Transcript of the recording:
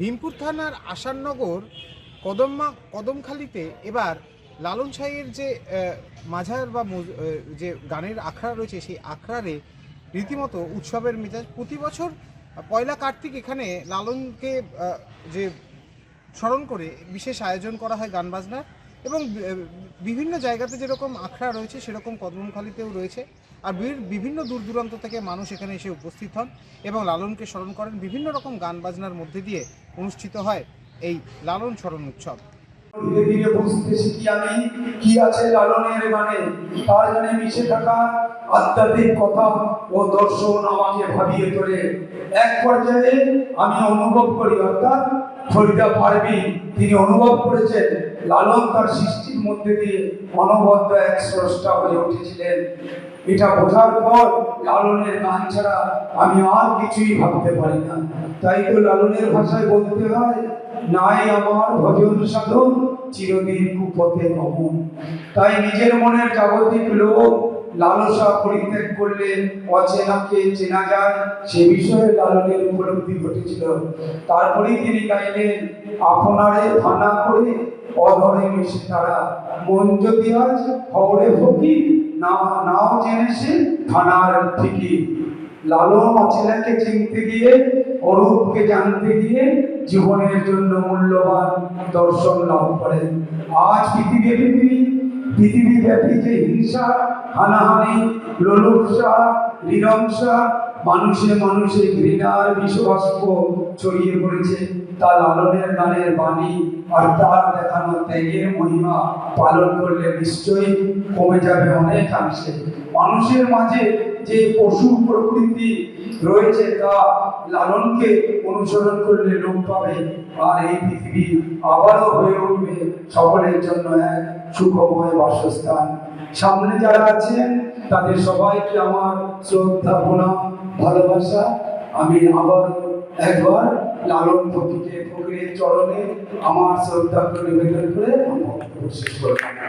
ভীমপুর থানার আসাননগর কদমমা কদমখালিতে এবার লালন সাহের যে মাঝার বা যে গানের আখড়া রয়েছে, সেই আখড়ারে রীতিমতো উৎসবের মেজাজ। প্রতি বছর পয়লা কার্তিক এখানে লালনকে যে স্মরণ করে বিশেষ আয়োজন করা হয় গান বাজনার। এবং বিভিন্ন জায়গাতে যেরকম আখড়া রয়েছে, সেরকম কদমখালিতেও রয়েছে। আর বিভিন্ন দূর দূরান্ত থেকে মানুষ এখানে এসে উপস্থিত হন এবং লালনকে স্মরণ করেন। বিভিন্ন রকম গান বাজনার মধ্যে দিয়ে অনুষ্ঠিত হয় এই লালন স্মরণ উৎসব। ধীরে ধীরে বুঝতে শিখি আমি কি আছে লালনের গানে তার গানে মিশে থাকা আধ্যাত্মিক কথা ও দর্শন আমাকে ভাবিয়ে তোলে। এক পর্যায়ে আমি অনুভব করি, অর্থাৎ ফরিদা পারবি তিনি অনুভব করেছেন, লালন তার সৃষ্টির মধ্যে দিয়ে অনবদ্য এক স্রষ্টা হয়ে উঠেছিলেন। এটা বোঝার পর লালনের গান ছাড়া আমি আর কিছুই ভাবতে পারি না। তাই তো লালনের ভাষায় বলতে হয় নাই আমার ভজন সাধন, চিরদিন কুপথে গমন তাই নিজের মনের জাগতিক লোক লালসা পরিত্যাগ করলে অচেনাকে চেনা যায়, সে বিষয়ে লালনের উপলব্ধি ঘটেছিল। তারপরেই তিনি গাইলেন, আপনারে ফানা করে অধরে মিশে তারা। মন যদি আজ খবরে ফকির, না, নাও জেনেছে থানার ঠিকই। লালন অচেনাকে চিনতে গিয়ে অরূপকে জানতে গিয়ে জীবনের জন্য মূল্যবান দর্শন লাভ করেন। আজ পৃথিবীব্যাপী পৃথিবীব্যাপী যে হিংসা, হানাহানি লোলুপসা নিরংসা মানুষে মানুষে ঘৃণার বিষবাষ্প ছড়িয়ে পড়েছে। তা লালনের গানের বাণী আর তার দেখানো ত্যাগের মহিমা পালন করলে নিশ্চয়ই কমে যাবে অনেক অনেকাংশে মানুষের মাঝে যে পশু প্রকৃতি রয়েছে তা লালনকে অনুসরণ করলে লোক পাবে আর এই পৃথিবী আবারও হয়ে উঠবে সকলের জন্য এক সুখময় বাসস্থান। সামনে যারা আছেন, তাদের সবাইকে আমার শ্রদ্ধা, প্রণাম, ভালোবাসা। আমি আবার একবার লালন ফকিরের ফকিরের চরণে আমার শ্রদ্ধা নিবেদন করে শেষ করলাম